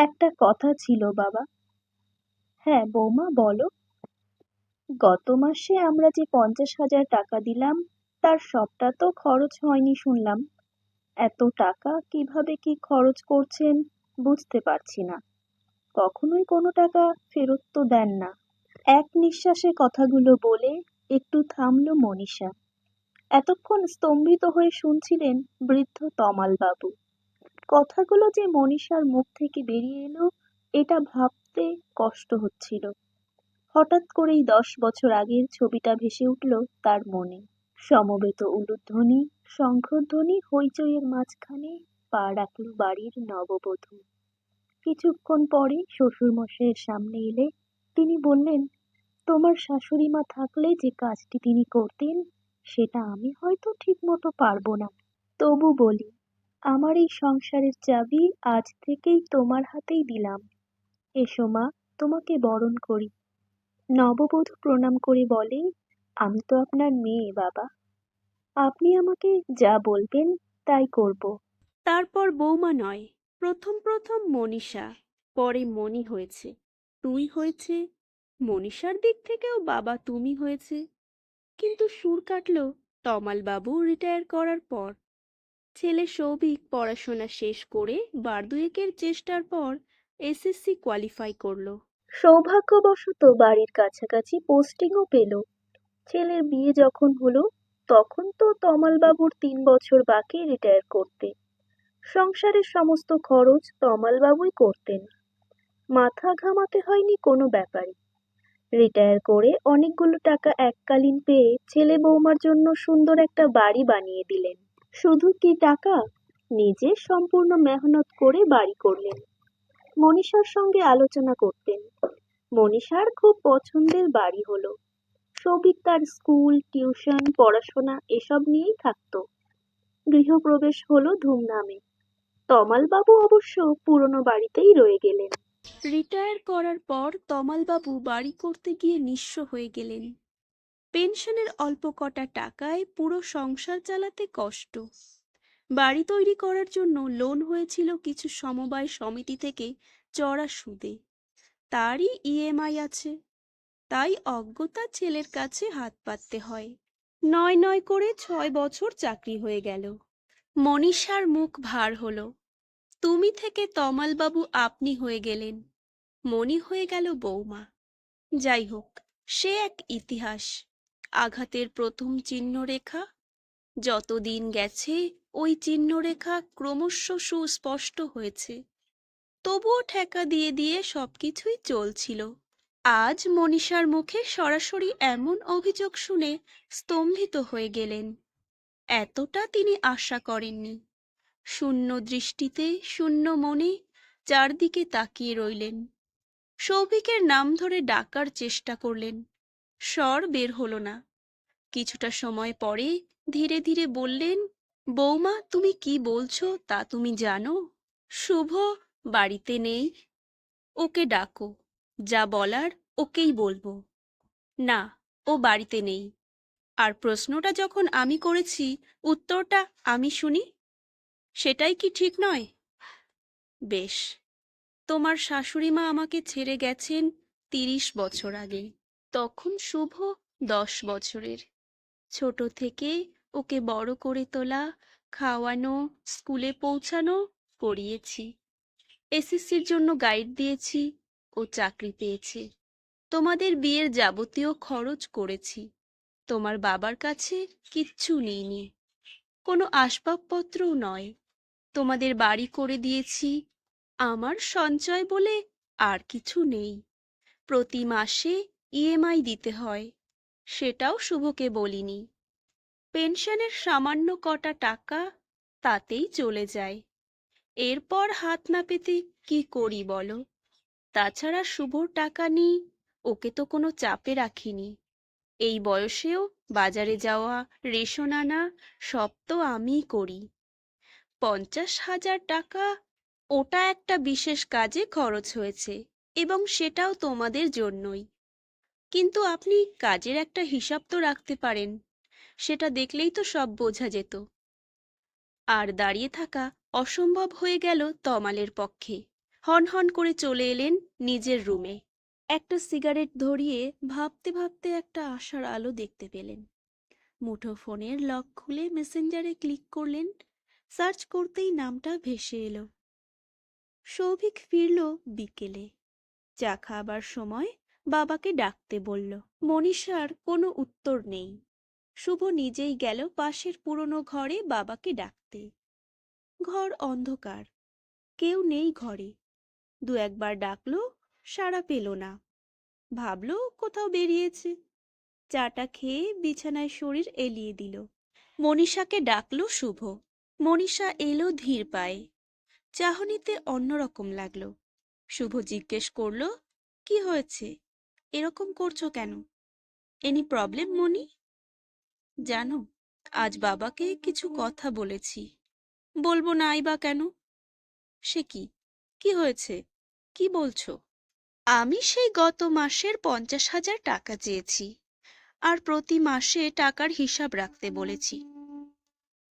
একটা কথা ছিল, বাবা। হ্যাঁ বৌমা, বলো। গত মাসে আমরা যে পঞ্চাশ হাজার টাকা দিলাম, তার সবটা তো খরচ হয়নি শুনলাম। এত টাকা কীভাবে কি খরচ করছেন বুঝতে পারছি না। কখনোই কোনো টাকা ফেরত তো দেন না। এক নিঃশ্বাসে কথাগুলো বলে একটু থামলো মনীষা। এতক্ষণ স্তম্ভিত হয়ে শুনছিলেন বৃদ্ধ তমাল বাবু কথাগুলো যে মনীষার মুখ থেকে বেরিয়ে এলো, এটা ভাবতে কষ্ট হচ্ছিল। হঠাৎ করেই দশ বছর আগের ছবিটা ভেসে উঠল তার মনে। সমবেত উলুধ্বনি, শঙ্খধ্বনি হইচইয়ের মাঝখানে পা রাখল বাড়ির নববধূ। কিছুক্ষণ পরে শ্বশুরমশাইয়ের সামনে এলে তিনি বললেন, তোমার শাশুড়ি মা থাকলে যে কাজটি তিনি করতেন, সেটা আমি হয়তো ঠিক মতো পারব না। তবু বলি আমার এই সংসারের চাবি আজ থেকেই তোমার হাতেই দিলাম। এসো মা, তোমাকে বরণ করি। নববধূ প্রণাম করে বলে, আমি তো আপনার মেয়ে, বাবা। আপনি আমাকে যা বলবেন, তাই করব। তারপর বৌমা নয়, প্রথম প্রথম মনীষা, পরে মনি হয়েছে। তুই হয়েছে, মনীষার দিক থেকেও বাবা তুমি হয়েছে। কিন্তু সুর কাটল তমালবাবু রিটায়ার করার পর। ছেলে সৌভিক পড়াশোনা শেষ করে বার দুয়েকের চেষ্টার পর এসএসসি কোয়ালিফাই করল। সৌভাগ্যবশত বাড়ির কাছাকাছি পোস্টিংও পেল। ছেলের বিয়ে যখন হলো, তখন তো তমালবাবুর তিন বছর বাকি রিটায়ার করতে। সংসারের সমস্ত খরচ তমালবাবুই করতেন। মাথা ঘামাতে হয়নি কোনো ব্যাপারে। রিটায়ার করে অনেকগুলো টাকা এককালীন পেয়ে ছেলে বৌমার জন্য সুন্দর একটা বাড়ি বানিয়ে দিলেন। শুধু কি টাকা? নিজে সম্পূর্ণ মেহনত করে বাড়ি করলেন। মনীষার সঙ্গে আলোচনা করতেন। মনীষার খুব পছন্দের বাড়ি হলো। সৌভিক তার স্কুল, টিউশন, পড়াশোনা এসব নিয়েই থাকতো। গৃহপ্রবেশ হলো ধুমধামে। তমালবাবু অবশ্য পুরনো বাড়িতেই রয়ে গেলেন। রিটায়ার করার পর তমালবাবু বাড়ি করতে গিয়ে নিঃস্ব হয়ে গেলেন। পেনশনের অল্প কটা টাকায় পুরো সংসার চালাতে কষ্ট। বাড়ি তৈরি করার জন্য লোন হয়েছিল কিছু সমবায় সমিতি থেকে চড়া সুদে। তারই ইএমআই আছে। তাই অজ্ঞতা ছেলের কাছে হাত পাততে হয়। নয় নয় করে ছয় বছর চাকরি হয়ে গেল। মনীষার মুখ ভার হলো। তুমি থেকে তমালবাবু আপনি হয়ে গেলেন। মনি হয়ে গেল বৌমা। যাই হোক, সে এক ইতিহাস। আঘাতের প্রথম চিহ্নরেখা? যতদিন গেছে, ওই চিহ্নরেখা ক্রমশ সুস্পষ্ট হয়েছে। তবুও ঠেকা দিয়ে দিয়ে সবকিছুই চলছিল। আজ মনীষার মুখে সরাসরি এমন অভিযোগ শুনে স্তম্ভিত হয়ে গেলেন। এতটা তিনি আশা করেননি। শূন্য দৃষ্টিতে, শূন্য মনে চারদিকে তাকিয়ে রইলেন। সৌভিকের নাম ধরে ডাকার চেষ্টা করলেন। স্বর বের হলো না। কিছুটা সময় পরে ধীরে ধীরে বললেন, বৌমা, তুমি কি বলছো তা তুমি জানো? শুভ, বাড়িতে নেই। ওকে ডাকো, যা বলার ওকেই বলব। না, ও বাড়িতে নেই। আর প্রশ্নটা যখন আমি করেছি, উত্তরটা আমি শুনি? সেটাই কি ঠিক নয়? বেশ। তোমার শাশুড়ি মা আমাকে ছেড়ে গেছেন তিরিশ বছর আগে। তখন শুভ দশ বছরের। ছোট থেকে ওকে বড় করে তোলা, খাওয়ানো, স্কুলে পৌঁছানো পড়িয়েছি এসএসসির জন্য গাইড দিয়েছি ও চাকরি পেয়েছে। তোমাদের বিয়ের যাবতীয় খরচ করেছি। তোমার বাবার কাছে কিচ্ছু নেইনি। কোনো আসবাবপত্রও নয়। তোমাদের বাড়ি করে দিয়েছি। আমার সঞ্চয় বলে আর কিছু নেই। প্রতি মাসে ইএমআই দিতে হয়। সেটাও শুভকে বলিনি। পেনশনের সামান্য কটা টাকা তাতেই চলে যায়। এরপর হাত না পেতে কি করি বলো? তাছাড়া শুভর টাকা নিই ওকে তো কোনো চাপে রাখিনি। এই বয়সেও বাজারে যাওয়া, রেশন আনা, সব তো আমিই করি। পঞ্চাশ হাজার টাকা ওটা একটা বিশেষ কাজে খরচ হয়েছে এবং সেটাও তোমাদের জন্যই। কিন্তু আপনি কাজের একটা হিসাব তো রাখতে পারেন। সেটা দেখলেই তো সব বোঝা যেত। আর দাঁড়িয়ে থাকা অসম্ভব হয়ে গেল তমালের পক্ষে। হন হন করে চলে এলেন নিজের রুমে। একটা সিগারেট ধরিয়ে ভাবতে ভাবতে একটা আশার আলো দেখতে পেলেন। মুঠো ফোনের লক খুলে মেসেঞ্জারে ক্লিক করলেন। সার্চ করতেই নামটা ভেসে এলো। সৌভিক ফিরল বিকেলে। চা খাবার সময় বাবাকে ডাকতে বলল। মনীষার কোনো উত্তর নেই। শুভ নিজেই গেল পাশের পুরনো ঘরে বাবাকে ডাকতে। ঘর অন্ধকার। কেউ নেই ঘরে। দু একবার ডাকলো, সাড়া পেল না। ভাবলো কোথাও বেরিয়েছে। চাটা খেয়ে বিছানায় শরীর এলিয়ে দিল। মনীষাকে ডাকলো শুভ। মনীষা এলো ধীর পায়ে। চাহনিতে অন্যরকম লাগল। শুভ জিজ্ঞেস করল, কি হয়েছে? এরকম করছ কেন? Any problem, Moni? জানো, আজ বাবাকে কিছু কথা বলেছি। বলব নাই বা কেন? সে কি? কি হয়েছে? কি বলছো? আমি সেই গত মাসের পঞ্চাশ হাজার টাকা চেয়েছি, আর প্রতি মাসে টাকার হিসাব রাখতে বলেছি।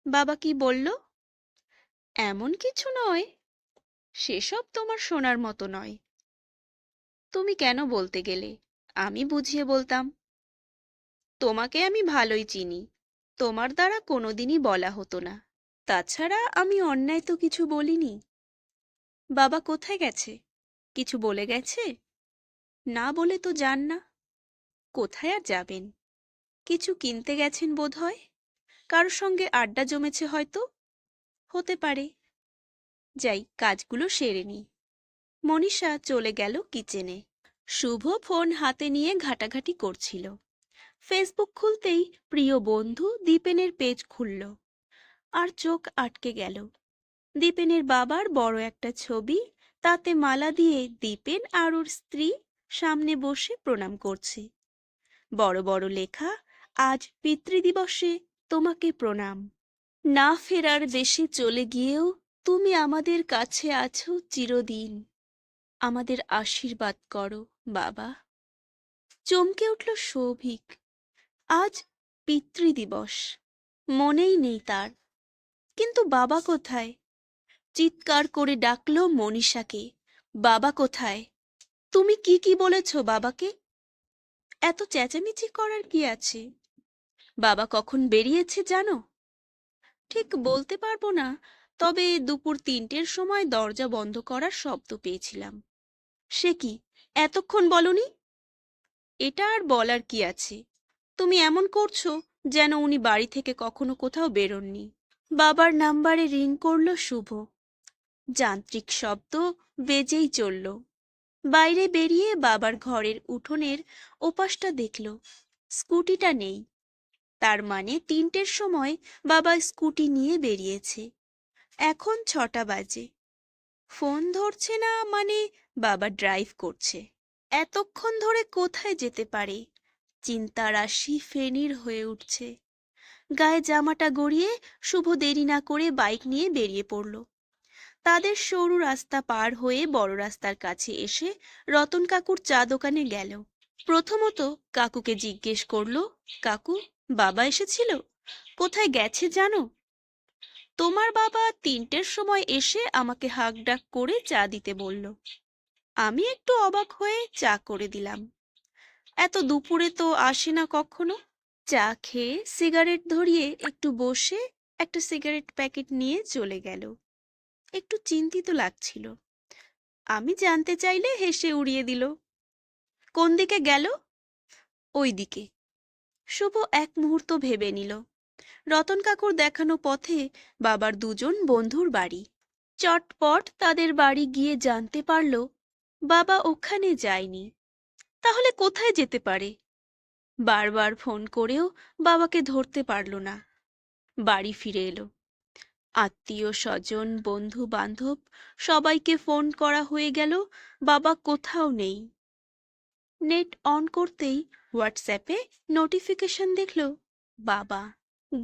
বাবা কি বলল? এমন কিছু নয়, সেসব তোমার শোনার মতো নয়। তুমি কেন বলতে গেলে? আমি বুঝিয়ে বলতাম। তোমাকে আমি ভালোই চিনি। তোমার দ্বারা কোনোদিনই বলা হতো না। তাছাড়া আমি অন্যায় তো কিছু বলিনি। বাবা কোথায় গেছে? কিছু বলে গেছে? না বলে তো যান না। কোথায় আর যাবেন? কিছু কিনতে গেছেন বোধহয়? কারোর সঙ্গে আড্ডা জমেছে হয়তো? হতে পারে। যাই, কাজগুলো সেরে নি মনীষা চলে গেল কিচেনে। শুভ ফোন হাতে নিয়ে ঘাটাঘাটি করছিল। ফেসবুক খুলতেই প্রিয় বন্ধু দীপেনের পেজ খুলল। আর চোখ আটকে গেল। দীপেনের বাবার বড় একটা ছবি, তাতে মালা দিয়ে দীপেন আর ওর স্ত্রী সামনে বসে প্রণাম করছে। বড় বড় লেখা, আজ পিতৃদিবসে তোমাকে প্রণাম। না ফেরার দেশে চলে গিয়েও তুমি আমাদের কাছে আছো চিরদিন। আমাদের আশীর্বাদ করো, বাবা। চমকে উঠল সৌভিক। আজ পিতৃদিবস, মনেই নেই তার। কিন্তু বাবা কোথায়? চিৎকার করে ডাকল মনীষাকে। বাবা কোথায়? তুমি কি কি বলেছ বাবাকে? এত চেঁচামেচি করার কি আছে? বাবা কখন বেরিয়েছে জানো? ঠিক বলতে পারব না, তবে দুপুর তিনটের সময় দরজা বন্ধ করার শব্দ পেয়েছিলাম। সে কি? এতক্ষণ বলনি? এটা আর বলার কি আছে? তুমি এমন করছ যেন উনি বাড়ি থেকে কখনো কোথাও বেরোননি। বাবার নাম্বারে রিং করল শুভ। যান্ত্রিক শব্দ বেজেই চলল। বাইরে বেরিয়ে বাবার ঘরের উঠোনের ওপাশটা দেখল। স্কুটিটা নেই। তার মানে তিনটের সময় বাবা স্কুটি নিয়ে বেরিয়েছে। এখন ছটা বাজে। ফোন ধরছে না মানে বাবা ড্রাইভ করছে। এতক্ষণ ধরে কোথায় যেতে পারে? চিন্তা রাশি ফেনির হয়ে উঠছে। গায়ে জামাটা গড়িয়ে শুভ দেরি না করে বাইক নিয়ে বেরিয়ে পড়ল। তাদের সরু রাস্তা পার হয়ে বড় রাস্তার কাছে এসে রতন কাকুর চা দোকানে গেল। প্রথমত কাকুকে জিজ্ঞেস করল, কাকু, বাবা এসেছিল? কোথায় গেছে জানো? তোমার বাবা তিনটের সময় এসে আমাকে হাঁক ডাক করে চা দিতে বলল। আমি একটু অবাক হয়ে চা করে দিলাম। এত দুপুরে তো আসে না কখনো। চা খেয়ে সিগারেট ধরিয়ে একটু বসে একটা সিগারেট প্যাকেট নিয়ে চলে গেল। একটু চিন্তিত লাগছিল। আমি জানতে চাইলে হেসে উড়িয়ে দিল। কোন দিকে গেল? ওই দিকে। শুভ এক মুহূর্ত ভেবে নিল। রতন কাকুর দেখানো পথে বাবার দুজন বন্ধুর বাড়ি। চটপট তাদের বাড়ি গিয়ে জানতে পারল বাবা ওখানে যায়নি। তাহলে কোথায় যেতে পারে? বারবার ফোন করেও বাবাকে ধরতে পারল না। বাড়ি ফিরে এলো। আত্মীয়, স্বজন, বন্ধু, বান্ধব, সবাইকে ফোন করা হয়ে গেল, বাবা কোথাও নেই। নেট অন করতেই হোয়াটসঅ্যাপে নোটিফিকেশন দেখল, বাবা।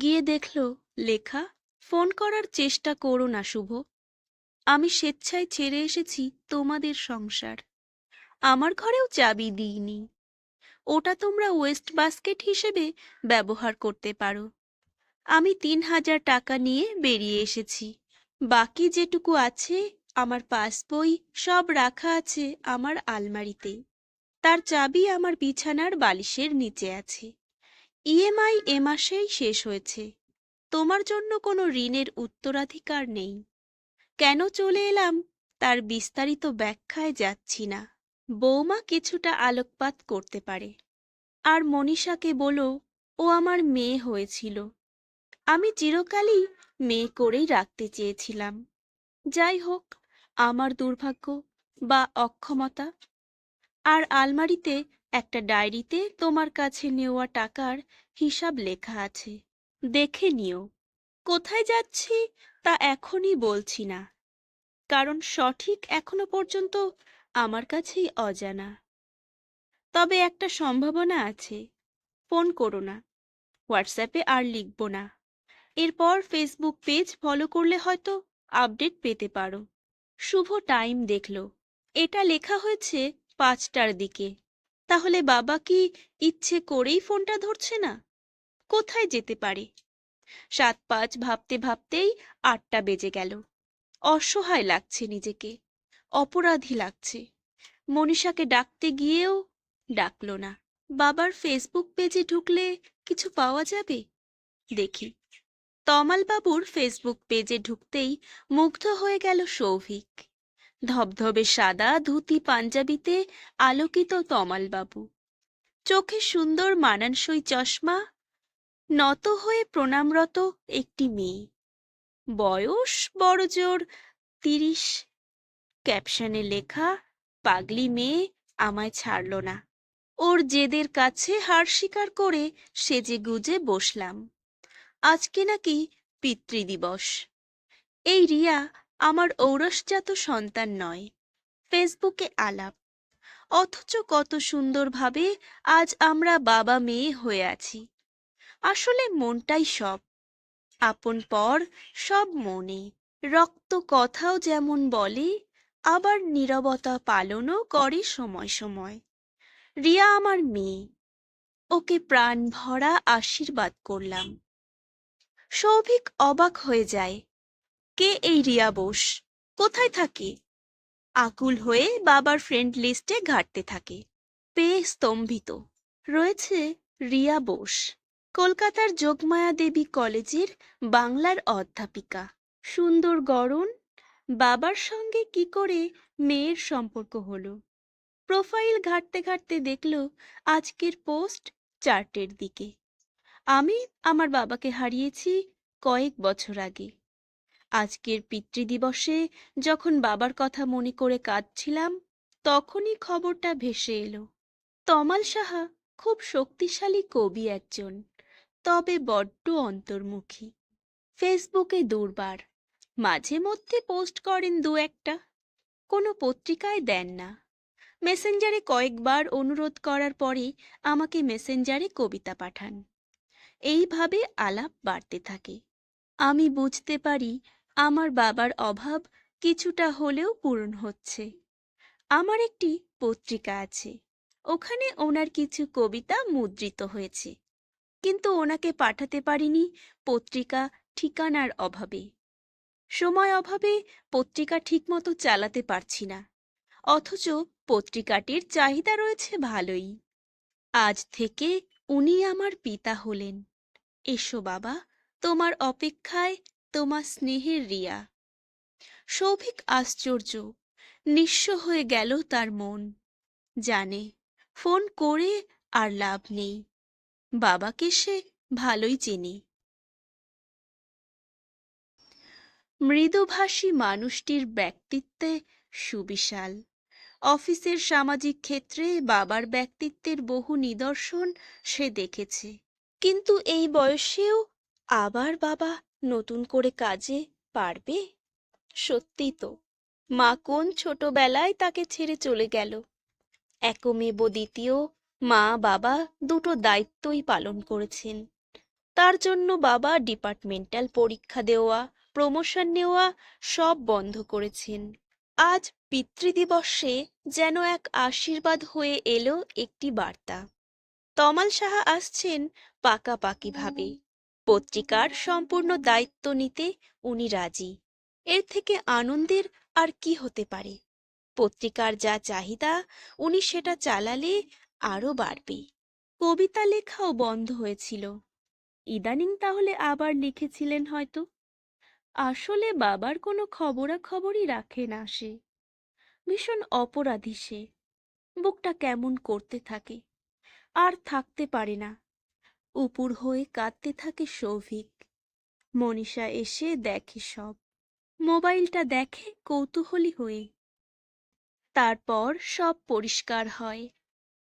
গিয়ে দেখল, লেখা, ফোন করার চেষ্টা করো না, শুভ। আমি স্বেচ্ছায় ছেড়ে এসেছি তোমাদের সংসার। আমার ঘরেও চাবি দিইনি। ওটা তোমরা ওয়েস্ট বাস্কেট হিসেবে ব্যবহার করতে পারো। আমি তিন হাজার টাকা নিয়ে বেরিয়ে এসেছি। বাকি যেটুকু আছে, আমার পাসবই সব রাখা আছে আমার আলমারিতে। তার চাবি আমার বিছানার বালিশের নিচে আছে। ইএমআই এ মাসেই শেষ হয়েছে। তোমার জন্য কোনো ঋণের উত্তরাধিকার নেই। কেন চলে এলাম তার বিস্তারিত ব্যাখ্যায় যাচ্ছি না। বৌমা কিছুটা আলোকপাত করতে পারে। আর মনীষাকে বলো, ও আমার মেয়ে হয়েছিল। আমি চিরকালই মেয়ে করেই রাখতে চেয়েছিলাম। যাই হোক, আমার দুর্ভাগ্য বা অক্ষমতা। আর আলমারিতে একটা ডায়েরিতে তোমার কাছে নেওয়া টাকার হিসাব লেখা আছে। দেখে নিও। কোথায় যাচ্ছি তা এখনই বলছি না। কারণ সঠিক এখনও পর্যন্ত আমার কাছেই অজানা। তবে একটা সম্ভাবনা আছে। ফোন করো না। হোয়াটসঅ্যাপে আর লিখব না। এরপর ফেসবুক পেজ ফলো করলে হয়তো আপডেট পেতে পারো। শুভ টাইম দেখল। এটা লেখা হয়েছে পাঁচটার দিকে। তাহলে বাবা কি ইচ্ছে করেই ফোনটা ধরছে না? কোথায় যেতে পারে? সাত পাঁচ ভাবতে ভাবতেই আটটা বেজে গেল। অসহায় লাগছে নিজেকে, অপরাধী লাগছে। মনীষাকে ডাকতে গিয়েও ডাকলো না। বাবার ফেসবুক পেজে ঢুকলে কিছু পাওয়া যাবে? দেখি। তমালবাবুর ফেসবুক পেজে ঢুকতেই মুগ্ধ হয়ে গেল সৌভিক। ধবধবে সাদা ধুতি পাঞ্জাবিতে আলোকিত তমালবাবু। চোখে সুন্দর মানানসই চশমা নত হয়ে প্রণামরত একটি মেয়ে। বয়স বড়জোর তিরিশ। ক্যাপশনে লেখা, পাগলি মেয়ে আমায় ছাড়ল না। ওর জেদের কাছে হার স্বীকার করে সেজে গুজে বসলাম। আজকে নাকি পিতৃদিবস। এই রিয়া আমার ঔরসজাত সন্তান নয়। ফেসবুকে আলাপ। অথচ কত সুন্দরভাবে আজ আমরা বাবা মেয়ে হয়ে আছি। আসলে মনটাই সব। আপন পর সব মনে। রক্ত কথাও যেমন বলে, আবার নীরবতা পালনও করে সময় সময়। রিয়া আমার মেয়ে। ওকে প্রাণ ভরা আশীর্বাদ করলাম। সৌভিক অবাক হয়ে যায়, কে এই রিয়া বোস? কোথায় থাকে? আকুল হয়ে বাবার ফ্রেন্ড লিস্টে ঘাঁটতে থাকে। পেয়ে স্তম্ভিত। রয়েছে রিয়া বোস। কলকাতার যোগমায়া দেবী কলেজের বাংলার অধ্যাপিকা। সুন্দর গড়ন, বাবার সঙ্গে কি করে মেয়ের সম্পর্ক হলো? প্রোফাইল ঘাঁটতে ঘাঁটতে দেখল আজকের পোস্ট চার্টের দিকে। আমি আমার বাবাকে হারিয়েছি কয়েক বছর আগে। আজকের পিতৃদিবসে যখন বাবার কথা মনে করে কাঁদছিলাম, তখনই খবরটা ভেসে এলো। তমাল সাহা খুব শক্তিশালী কবি একজন। তবে বড্ড অন্তর্মুখী। ফেসবুকে দুর্বার, মাঝে মধ্যে পোস্ট করেন দু একটা। কোনো পত্রিকায় দেন না। মেসেঞ্জারে কয়েকবার অনুরোধ করার পরে আমাকে মেসেঞ্জারে কবিতা পাঠান। এইভাবে আলাপ বাড়তে থাকে। আমি বুঝতে পারি আমার বাবার অভাব কিছুটা হলেও পূরণ হচ্ছে। আমার একটি পত্রিকা আছে। ওখানে ওনার কিছু কবিতা মুদ্রিত হয়েছে। কিন্তু ওনাকে পাঠাতে পারিনি পত্রিকা, ঠিকানার অভাবে। সময় অভাবে পত্রিকা ঠিকমতো চালাতে পারছি না। অথচ পত্রিকাটির চাহিদা রয়েছে ভালোই। আজ থেকে উনি আমার পিতা হলেন। এসো বাবা, তোমার অপেক্ষায় তোমার স্নেহের রিয়া। সৌভিক আশ্চর্য, নিঃস্ব হয়ে গেল তার মন। জানে, ফোন করে আর লাভ নেই। বাবাকে সে ভালোই চেনে। মৃদুভাষী মানুষটির ব্যক্তিত্বে সুবিশাল। অফিসের সামাজিক ক্ষেত্রে বাবার ব্যক্তিত্বের বহু নিদর্শন সে দেখেছে। কিন্তু এই বয়সেও আবার বাবা নতুন করে কাজে পারবে? সত্যি তো। মা কোন ছোটবেলায় তাকে ছেড়ে চলে গেল? একমেব দ্বিতীয় মা, বাবা দুটো দায়িত্বই পালন করেছেন। তার জন্য বাবা ডিপার্টমেন্টাল পরীক্ষা দেওয়া, প্রমোশন নেওয়া সব বন্ধ করেছেন। আজ পিতৃদিবসে যেন এক আশীর্বাদ হয়ে এলো একটি বার্তা। তমাল সাহা আসছেন পাকাপাকিভাবে। পত্রিকার সম্পূর্ণ দায়িত্ব নিতে উনি রাজি। এর থেকে আনন্দের আর কি হতে পারে? পত্রিকার যা চাহিদা, উনি সেটা চালালে আরও বাড়বে। কবিতা লেখাও বন্ধ হয়েছিল। ইদানিং তাহলে আবার লিখেছিলেন হয়তো। আসলে বাবার কোনো খবরাখবরই রাখে না সে। ভীষণ অপরাধী সে। বুকটা কেমন করতে থাকে। আর থাকতে পারে না। উপুর হয়ে কাঁদতে থাকে সৌভিক। মনীষা এসে দেখে সব। মোবাইলটা দেখে কৌতূহলী হয়ে। তারপর সব পরিষ্কার হয়।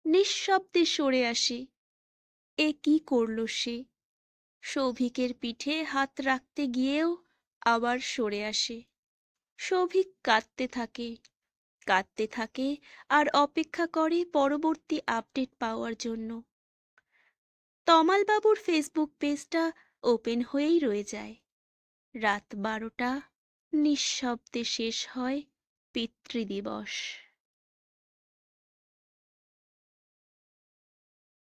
নিঃশব্দে সরে আসে। এ কি করল সে? সৌভিকের পিঠে হাত রাখতে গিয়েও আবার সরে আসে। সৌভিক কাঁদতে থাকে কাঁদতে থাকে আর অপেক্ষা করে পরবর্তী আপডেট পাওয়ার জন্য। তমালবাবুর ফেসবুক পেজটা ওপেন হয়েই রয়ে যায়। রাত বারোটা, নিঃশব্দে শেষ হয় পিতৃদিবস।